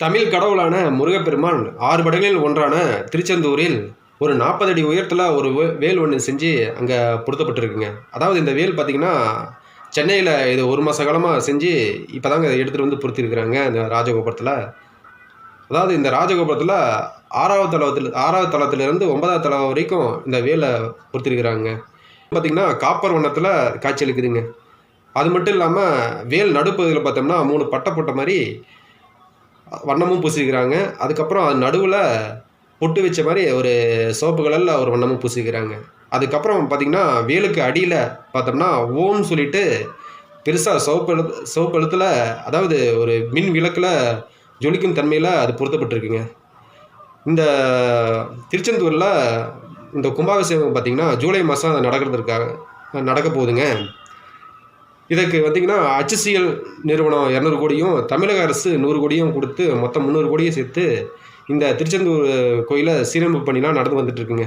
தமிழ் கடவுளான முருகப்பெருமான் ஆறு படங்களில் ஒன்றான திருச்செந்தூரில் ஒரு நாற்பது அடி உயரத்தில் ஒரு வே- வேல் ஒன்று செஞ்சு அங்கே பொருத்தப்பட்டிருக்குங்க. அதாவது இந்த வேல் பார்த்திங்கன்னா சென்னையில் இது ஒரு மாத காலமாக செஞ்சு இப்போ தாங்க எடுத்துகிட்டு வந்து பொருத்திருக்கிறாங்க இந்த ராஜகோபுரத்தில். அதாவது இந்த ராஜகோபுரத்தில் ஆறாவது தளத்தில் ஆறாவது தளத்திலிருந்து ஒன்பதாவது தளம் வரைக்கும் இந்த வேலை பொருத்திருக்கிறாங்க. பார்த்திங்கன்னா காப்பர் வண்ணத்தில் காட்சியளிக்குதுங்க அது மட்டும் இல்லாமல் வேல் நடுப்பகுதியில் பார்த்தோம்னா மூணு பட்டை போட்ட மாதிரி வண்ணமும் பூசிக்கிறாங்க. அதுக்கப்புறம் அது நடுவில் பொட்டு வச்ச மாதிரி ஒரு சிவப்பு கலரில் ஒரு வண்ணமும் பூசிக்கிறாங்க. அதுக்கப்புறம் பார்த்திங்கன்னா வேலுக்கு அடியில் பார்த்தோம்னா ஓம்னு சொல்லிட்டு பெருசாக சோப்பு எழுத்து சோப்பு எழுத்தில் அதாவது ஒரு மின் விளக்கில் ஜொலிக்கும் தன்மையில் அது பொருத்தப்பட்டிருக்குங்க. இந்த திருச்செந்தூரில் இந்த கும்பாபிஷேகம் பார்த்திங்கன்னா ஜூலை மாதம் அது நடக்கிறதுக்காக நடக்க போகுதுங்க. இதற்கு வந்தீங்கன்னா ஹச்சிஎல் நிறுவனம் இரநூறு கோடியும் தமிழக அரசு நூறு கோடியும் கொடுத்து மொத்தம் முந்நூறு கோடியும் சேர்த்து இந்த திருச்செந்தூர் கோயிலை சீரமைப்பு பணிலாம் நடந்து வந்துட்டுருக்குங்க